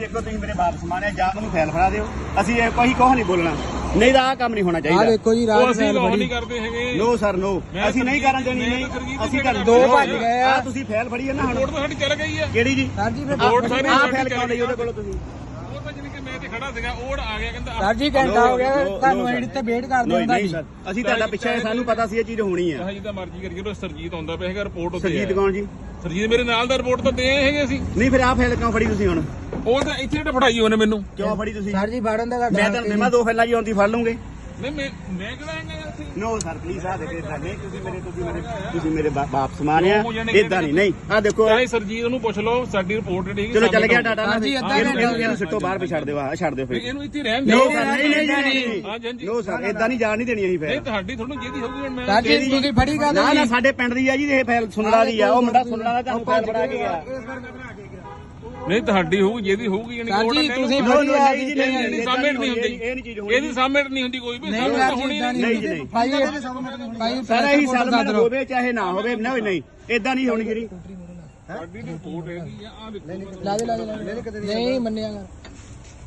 ਦੇਖੋ ਤੁਸੀਂ ਮੇਰੇ ਵਾਪਸ ਮਾਰਿਆ ਜਾਂ ਮੈਨੂੰ ਫੈਲ ਫੜਾ ਦਿਓ। ਅਸੀਂ ਇਹ ਕੋਈ ਨਹੀਂ ਬੋਲਣਾ। ਨਹੀਂ ਤਾਂ ਆਹ ਕੰਮ ਨਹੀਂ ਹੋਣਾ ਆ ਚਾਹੀਦਾ ਦੇਖੋ ਜੀ ਉਹ ਰਾਤ ਅਸੀਂ ਫੈਲ ਲਾਉ ਬੜੀ ਨਹੀਂ ਕਰਦੇ ਹੈਗੇ। No sir no. ਮੈਂ ਅਸੀਂ ਨਹੀਂ ਸਰਜੀਤ- ਕਰਨ ਦੇਣੀ ਮੈਂ ਨਹੀਂ। ਤਾਂ ਸਰਜੀਤ ਅਸੀਂ ਦੀ ਕਰ ਦੋ ਭੱਜ ਗਏ ਆ। ਆਹ ਤੁਸੀਂ ਫੈਲ ਫੜੀ ਹੈ ਨਾ ਹੁਣ। ਰਿਪੋਰਟ ਤਾਂ ਸਾਡੀ ਚੱਲ ਗਈ ਆ। ਕਿਹੜੀ ਜੀ? ਸਰ ਜੀ ਫਿਰ ਰਿਪੋਰਟ ਸਾਰੀ ਆਹ ਸਾਡੀ ਫੈਲ ਚੱਲ ਕਿਉਂ ਲਈ ਗਈ। ਉਹਦੇ ਕੋਲੋਂ ਤੁਸੀਂ। ਉਹ ਤਾਂ ਜਿਹਨੇ ਕਿ ਮੈਂ ਤੇ ਖੜਾ ਸੀਗਾ ਉਹ ਆ ਗਿਆ ਕਹਿੰਦਾ ਸਰ ਜੀ ਘੰਟਾ ਹੋ ਗਿਆ ਲੋ, ਤੁਹਾਨੂੰ ਲੋ, ਐਡਿਟ ਤੇ ਵੇਟ ਕਰਦੇ ਨਹੀਂ ਹੁੰਦਾ ਨਹੀਂ ਜੀ ਸਰ। ਅਸੀਂ ਤੁਹਾਡਾ ਪਿੱਛੇ ਹੈ, ਸਾਨੂੰ ਪਤਾ ਸੀ ਇਹ ਚੀਜ਼ ਹੋਣੀ ਹੈ ਮਰਜ਼ੀ ਕਰੀਏ ਸਰਜੀਤ ਆਉਂਦਾ ਪਿਆ ਹੈਗਾ ਰਿਪੋਰਟ ਉੱਤੇ ਸਰਜੀਤ ਕੌਣ ਜੀ? ਸਰਜੀਤ ਮੇਰੇ ਨਾਲ ਦਾ ਰਿਪੋਰਟ ਤਾਂ ਦੇ ਹੈਗੇ ਅਸੀਂ। ਨਹੀਂ ਫਿਰ ਆਹ ਫੈਲ ਕਿਉਂ ਫੜੀ ਤੁਸੀਂ ਹੁਣ? ਉਹ ਤਾਂ ਇੱਥੇ ਤੇ ਫੜਾਈ ਉਹਨੇ ਮੈਨੂੰ। ਕਿਉਂ ਫੜੀ ਤੁਸੀਂ? ਸਰ ਜੀ ਫੜਨ ਦਾ ਮੈਂ ਤੁਹਾਨੂੰ ਦੇਵਾਂ ਦੋ ਫੈਲਾਂ ਜੀ ਆਉਂਦੀ ਫੜ ਲੂੰਗੇ। ਨਹੀਂ ਮੈਂ ਮੈਂ ਕਿਹੜਾ ਹੈਗਾ ਯਾਰ ਇੱਥੇ? ਨੋ ਸਰ ਪਲੀਜ਼ ਆ ਦੇਖੇ ਇਦਾਂ ਨਹੀਂ ਤੁਸੀਂ ਮੇਰੇ ਤੁਸੀਂ ਮੇਰੇ ਤੁਸੀਂ ਮੇਰੇ ਦੋ ਜਣੇ ਇਦਾਂ ਨਹੀਂ ਨਹੀਂ ਆ ਦੇਖੋ। ਚਾਹੇ ਸਰਜੀਤ ਨੂੰ ਪੁੱਛ ਲਓ ਸਾਡੀ ਰਿਪੋਰਟ ਜਿਹੜੀ ਚਲੋ ਚੱਲ ਗਿਆ ਅੱਧਾ ਘੰਟਾ ਹੋ ਗਿਆ। ਇਹਨੂੰ ਸਿੱਟੋ ਬਾਹਰ ਵੀ ਛੱਡ ਦਿਓ ਆ ਛੱਡ ਦਿਓ ਫਿਰ। ਇਹਨੂੰ ਇੱਥੇ ਰਹਿਣ ਨੋ ਦਿਓ। ਨਹੀਂ ਨਹੀਂ ਹਾਂਜੀ, ਹਾਂਜੀ। ਨਹੀਂ ਨੋ ਸਰ ਇਦਾਂ ਨਹੀਂ ਜਾਣ ਨਹੀਂ ਦੇਣੀ ਅਸੀਂ ਨਹੀਂ ਫੈਲ ਤੁਹਾਡੀ ਤੁਹਾਨੂੰ ਜਿਹਦੀ ਹੋਊਗੀ ਮੈਂ ਸਰ ਜੀ ਤੁਸੀਂ ਫੜੀ ਗੱਲ ਨਾ ਨਾ ਸਾਡੇ ਪਿੰਡ ਦੀ ਆ ਜੀ ਇਹ ਫੈਲ ਸੁਣਲਾ ਦੀ ਆ ਉਹ ਮੁੰਡਾ ਸੁਣਲਾ ਦਾ ਤੁਹਾਨੂੰ ਫੈਲ ਬਣਾ ਕੇ ਗਿਆ। ਨਹੀਂ ਤੁਹਾਡੀ ਹੋਊਗੀ ਜਿਹਦੀ ਹੋਊਗੀ ਯਾਨੀ ਸਰ ਜੀ ਤੁਸੀਂ ਨੋ, ਫੜੀ ਨੋ, ਆ ਨਹੀਂ ਜੀ, ਇਹਦੀ ਨਹੀਂ, ਸਾਹਮਣੇ ਨਹੀਂ ਹੁੰਦੀ। ਇਹ ਨਹੀਂ ਚੀਜ਼ ਹੋਣੀ ਇਹਦੀ ਸਾਹਮਣੇ ਨਹੀਂ ਹੁੰਦੀ ਕੋਈ ਵੀ ਜੀ ਹੋਣੀ ਨਹੀਂ ਨਹੀਂ ਭਾਈ ਭਾਈ ਸਾਰਾ ਹੀ ਦਿਓ ਹੋਵੇ ਚਾਹੇ ਨਾ ਹੋਵੇ ਨਾ ਨਹੀਂ। ਇਦਾਂ ਨਹੀਂ ਹੋਣੀ ਜਿਹੜੀ। ਸਾਡੀ ਰਿਪੋਰਟ ਹੈਗੀ ਆ ਆ ਦੇਖੋ। ਲਾ ਦੇ ਲਾ ਦੇ ਲਾ ਦੇ। ਨਹੀਂ ਮੰਨਿਆ ਕਰ